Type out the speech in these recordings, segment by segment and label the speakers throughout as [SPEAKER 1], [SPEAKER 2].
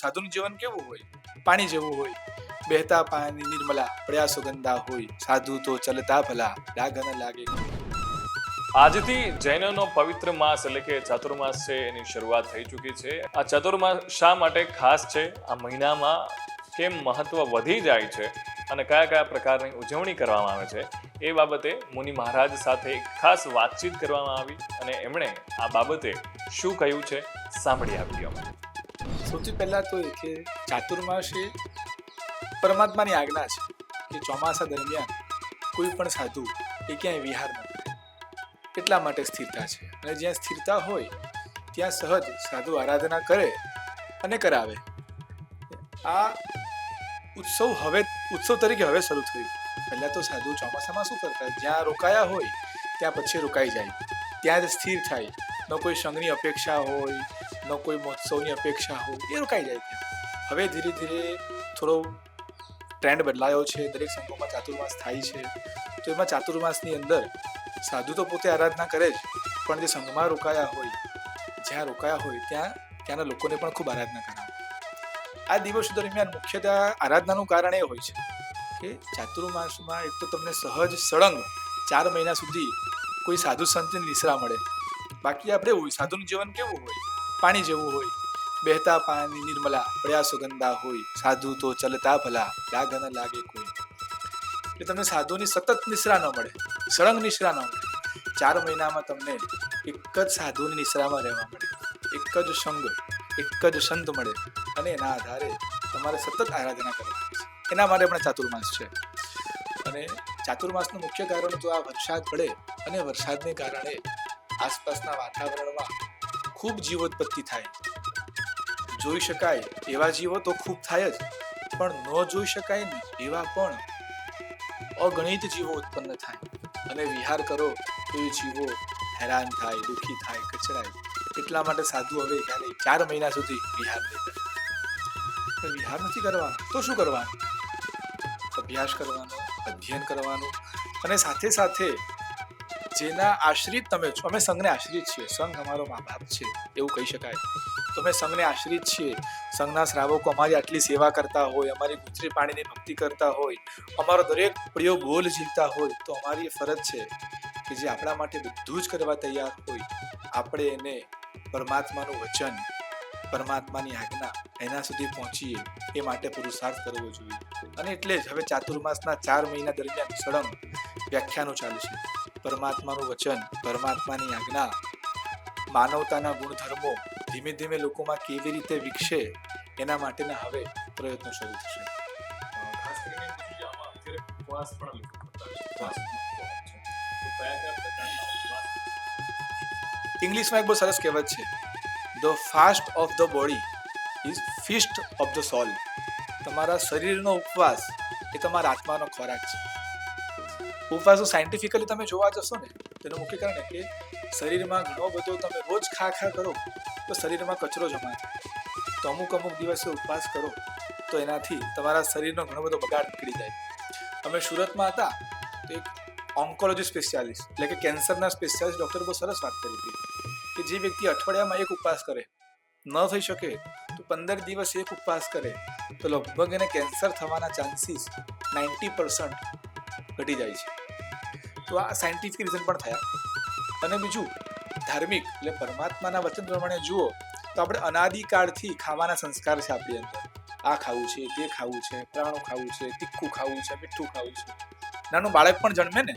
[SPEAKER 1] સાધુનું જીવન કેવું હોય? પાણી જેવું હોય. બહેતા પાણી નિર્મલા, પ્રયાસો સુગંધા હોય. સાધુ તો ચલતા ભલા, ડાઘ ન લાગે.
[SPEAKER 2] આજથી જૈનોનો પવિત્ર માસ એટલે કે ચાતુર્માસ છે, એની શરૂઆત થઈ ચૂકી છે. આ ચાતુર્માસ શા માટે ખાસ છે? આ મહિનામાં કેમ મહત્વ વધી જાય છે? અને કયા કયા પ્રકારની ઉજવણી કરવામાં આવે છે? એ બાબતે મુનિ મહારાજ સાથે ખાસ વાતચીત કરવામાં આવી અને એમણે આ બાબતે શું કહ્યું છે? સાંભળી આ વિડીયોમાં
[SPEAKER 1] સૌથી પહેલાં તો એ કે ચાતુર્માસ એ પરમાત્માની આજ્ઞા છે કે ચોમાસા દરમિયાન કોઈ પણ સાધુ એ ક્યાંય વિહાર ન એટલા માટે સ્થિરતા છે. અને જ્યાં સ્થિરતા હોય, ત્યાં સહજ સાધુ આરાધના કરે અને કરાવે. આ ઉત્સવ હવે, ઉત્સવ તરીકે હવે શરૂ થયું. પહેલાં તો સાધુ ચોમાસામાં શું કરતા? જ્યાં રોકાયા હોય, ત્યાં પછી રોકાઈ જાય. ત્યાં જ સ્થિર થાય. ન કોઈ સંઘની અપેક્ષા હોય ન કોઈ મહોત્સવની અપેક્ષા હોય એ રોકાઈ જાય ત્યાં. હવે ધીરે ધીરે થોડો ટ્રેન્ડ બદલાયો છે, દરેક સંઘોમાં ચાતુર્માસ થાય છે. તો એમાં ચાતુર્માસની અંદર સાધુ તો પોતે આરાધના કરે જ, પણ જે સંઘમાં રોકાયા હોય, જ્યાં રોકાયા હોય, ત્યાં ત્યાંના લોકોને પણ ખૂબ આરાધના કરાવે. આ દિવસો દરમિયાન મુખ્યતઃ આરાધનાનું કારણ એ હોય છે કે ચાતુર્માસમાં એક તો તમને સહજ સળંગ ચાર મહિના સુધી કોઈ સાધુ સંતની નિશ્રા મળે. બાકી આપણે સાધુનું જીવન કેવું હોય? પાણી જેવું હોય. બહેતા પાણી નિર્મલા પડ્યા સુગંધા હોય. સાધુ તો ચલતા ભલા ડાઘ ન લાગે કોઈ. એટલે તમને સાધુની સતત નિશ્રા ન મળે, સળંગ નિશ્રા ન મળે. ચાર મહિનામાં તમને એક જ સાધુની નિશ્રામાં રહેવા મળે. એક જ સંગ, એક જ સંત મળે. અને એના આધારે તમારે સતત આરાધના કરવાની છે. એના માટે પણ ચાતુર્માસ છે. અને ચાતુર્માસનું મુખ્ય કારણ જો આ વરસાદ પડે. અને વરસાદને કારણે આસપાસના વાતાવરણમાં ખૂબ જીવોત્પત્તિ થાય. જોઈ શકાય એવા જીવો તો ખૂબ થાય જ, પણ ન જોઈ શકાય ને એવા પણ અગણિત જીવો ઉત્પન્ન થાય. અને વિહાર કરો તો એ જીવો હેરાન થાય, દુઃખી થાય કચરાય એટલા માટે સાધુ હવે ક્યારે ચાર મહિના સુધી વિહાર નહીં કરે. વિહાર નથી કરવાનો. તો શું કરવાનું? અભ્યાસ કરવાનો, અધ્યયન કરવાનું અને સાથે સાથે જેના આશ્રિત તમે છો, અમે સંઘને આશ્રિત છીએ. સંઘ અમારો મા બાપ છે, એવું કહી શકાય. તો અમે સંઘને આશ્રિત છીએ. સંઘના શ્રાવકો અમારી આટલી સેવા કરતા હોય, અમારી ગુજરી પાણીની ભક્તિ કરતા હોય, અમારો દરેક પ્રિય બોલ જીવતા હોય, તો અમારી ફરજ છે કે જે આપણા માટે બધું જ કરવા તૈયાર હોય, આપણે એને પરમાત્માનું વચન, પરમાત્માની આજ્ઞા એના સુધી પહોંચીએ, એ માટે પુરુષાર્થ કરવો જોઈએ. અને એટલે જ હવે ચાતુર્માસના ચાર મહિના દરમિયાન સળંગ વ્યાખ્યાનો ચાલશે પરમાત્માનું વચન પરમાત્માની આજ્ઞા માનવતાના ગુણધર્મો ધીમે ધીમે લોકોમાં કેવી રીતે વિકસે એના માટેના હવે પ્રયત્નો શરૂ થશે.
[SPEAKER 2] ખાસ કરીને ઉપવાસ પણ
[SPEAKER 1] ઇંગ્લિશમાં એક બહુ સરસ કહેવત છે the fast of the body is feast of the soul તમારા શરીરનો ઉપવાસ એ તમારા આત્માનો ખોરાક છે. ઉપવાસ સાયન્ટિફિકલી તમે જોવા જશો ને, તેનું મુખ્ય કારણ કે શરીરમાં ઘણો બધો તમે રોજ ખા ખા કરો, તો શરીરમાં કચરો જમા થાય તો અમુક અમુક દિવસે ઉપવાસ કરો, તો એનાથી તમારા શરીરનો ઘણો બધો બગાડ નીકળી જાય. અમે સુરતમાં હતા, તો એક ઓન્કોલોજી સ્પેશિયાલિસ્ટ એટલે કે કેન્સરના સ્પેશિયાલિસ્ટ ડૉક્ટર બહુ સરસ વાત કરી હતી, કે જે વ્યક્તિ અઠવાડિયામાં એક ઉપવાસ કરે, ન થઈ શકે, તો પંદર દિવસ એક ઉપવાસ કરે, તો લગભગ એને કેન્સર થવાના ચાન્સીસ નાઇન્ટી પર્સન્ટ ઘટી જાય છે. તો આ સાયન્ટિફિક રીઝન પણ થયા. અને બીજું, ધાર્મિક, એટલે પરમાત્માના વચન પ્રમાણે જુઓ, તો આપણે અનાદિકાળથી ખાવાના સંસ્કાર છે આપણી અંદર. આ ખાવું છે, તે ખાવું છે, પ્રાણું ખાવું છે, તીખું ખાવું છે, મીઠું ખાવું છે. નાનું બાળક પણ જન્મે ને,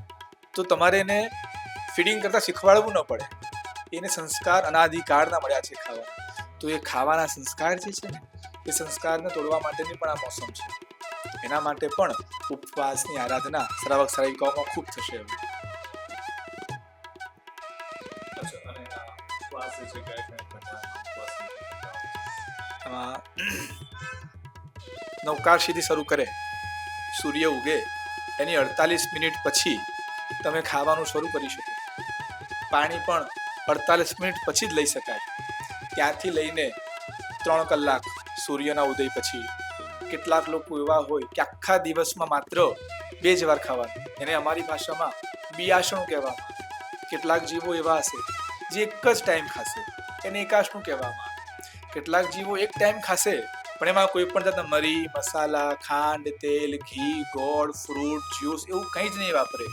[SPEAKER 1] તો તમારે એને ફીડિંગ કરતાં શીખવાડવું ન પડે. એને સંસ્કાર અનાદિકાળના મળ્યા છે ખાવા. તો એ ખાવાના સંસ્કાર જે છે ને, એ સંસ્કારને તોડવા માટેની પણ આ મોસમ છે. એના માટે પણ ઉપવાસની આરાધના શ્રાવક શ્રાવિકાઓમાં ખૂબ થશે હવે.
[SPEAKER 2] ઉપવાસ
[SPEAKER 1] આમાં શરૂ કરે, સૂર્ય ઉગે, એની અડતાલીસ મિનિટ પછી તમે ખાવાનું શરૂ કરી શકો. પાણી પણ અડતાલીસ મિનિટ પછી જ લઈ શકાય. ત્યાંથી લઈને ત્રણ કલાક સૂર્યના ઉદય પછી. કેટલાક લોકો એવા હોય કે આખા દિવસમાં માત્ર બે જ વાર ખાવાનું. એને અમારી ભાષામાં બિયાસણું કહેવામાં કેટલાક જીવો એવા હશે જે એક જ ટાઈમ ખાશે. એને એકાશનું કહેવામાં આવે? કેટલાક જીવો એક ટાઈમ ખાશે, પણ એમાં કોઈ પણ જાતના મરી, મસાલા, ખાંડ, તેલ, ઘી, ગોળ ફ્રૂટ જ્યુસ એવું કંઈ જ નહીં વાપરે.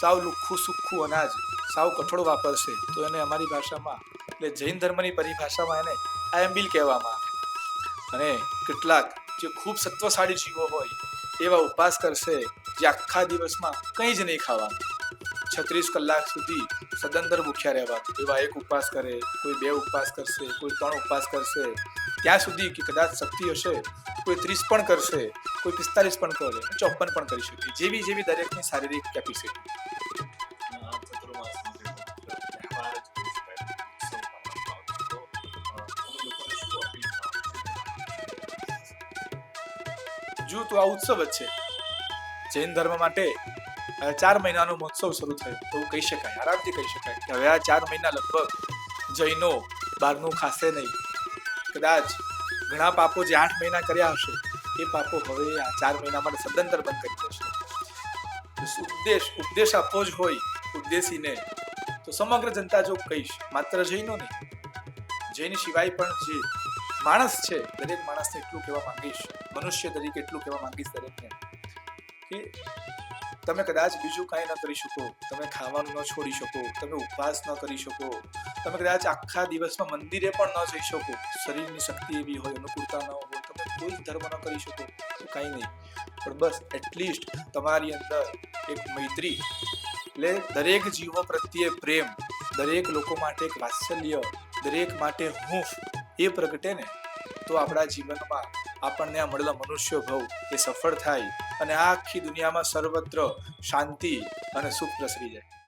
[SPEAKER 1] સાવ લુખ્ખું સુખ્ખું અનાજ, સાવ કઠોળ વાપરશે. તો એને અમારી ભાષામાં, એટલે જૈન ધર્મની પરિભાષામાં એને આયંબિલ કહેવામાં આવે. અને કેટલાક જે ખૂબ સત્વશાળી જીવો હોય, એવા ઉપવાસ કરશે જે આખા દિવસમાં કંઈ જ નહીં ખાવાનું. છત્રીસ કલાક સુધી સદંતર ભૂખ્યા રહેવા એવા એક ઉપવાસ કરે કોઈ બે ઉપવાસ કરશે કોઈ ત્રણ ઉપવાસ કરશે. ત્યાં સુધી કે કદાચ શક્તિ હશે કોઈ ત્રીસ પણ કરશે કોઈ પિસ્તાલીસ પણ કરે ચોપન પણ કરી શકે. જેવી જેવી દરેકની શારીરિક કેપેસિટી
[SPEAKER 2] જ. તો,
[SPEAKER 1] આ ઉત્સવ જ છે. જૈન ધર્મ માટે ચાર મહિનાનો મહોત્સવ શરૂ થયો. એવું કહી શકાય, આરામથી કહી શકાય કે હવે આ ચાર મહિના લગભગ જૈનો બહારનું ખાશે નહીં. કદાચ ઘણા પાપો જે આઠ મહિના કર્યા હશે, એ પાપો હવે આ ચાર મહિના માટે સદંતર બંધ કરી દેશે. ઉપદેશ ઉપદેશ આપવો જ હોય, ઉપદેશીને, તો સમગ્ર જનતા જો કહીશ, માત્ર જૈનો નહીં, જૈન સિવાય પણ જે માણસ છે, દરેક માણસને એટલું કહેવા માંગીશ, મનુષ્ય તરીકે એટલું કહેવા માંગીશ દરેકને, કે તમે કદાચ બીજું કાંઈ ન કરી શકો, તમે ખાવાનું ન છોડી શકો, તમે ઉપવાસ ન કરી શકો, તમે કદાચ આખા દિવસમાં મંદિરે પણ ન જઈ શકો, શરીરની શક્તિ એવી હોય, અનુકૂળતા ન હોય, તમે કોઈ ધર્મ ન કરી શકો કાંઈ નહીં. પણ બસ એટલીસ્ટ તમારી અંદર એક મૈત્રી, એટલે દરેક જીવો પ્રત્યે પ્રેમ, દરેક લોકો માટે એક વાત્સલ્ય, દરેક માટે હૂંફ, એ પ્રગટે ને, તો આપણા જીવનમાં આપણને આ મળેલા મનુષ્ય ભવ એ સફળ થાય અને આખી દુનિયામાં સર્વત્ર શાંતિ અને સુખ પ્રસરી જાય.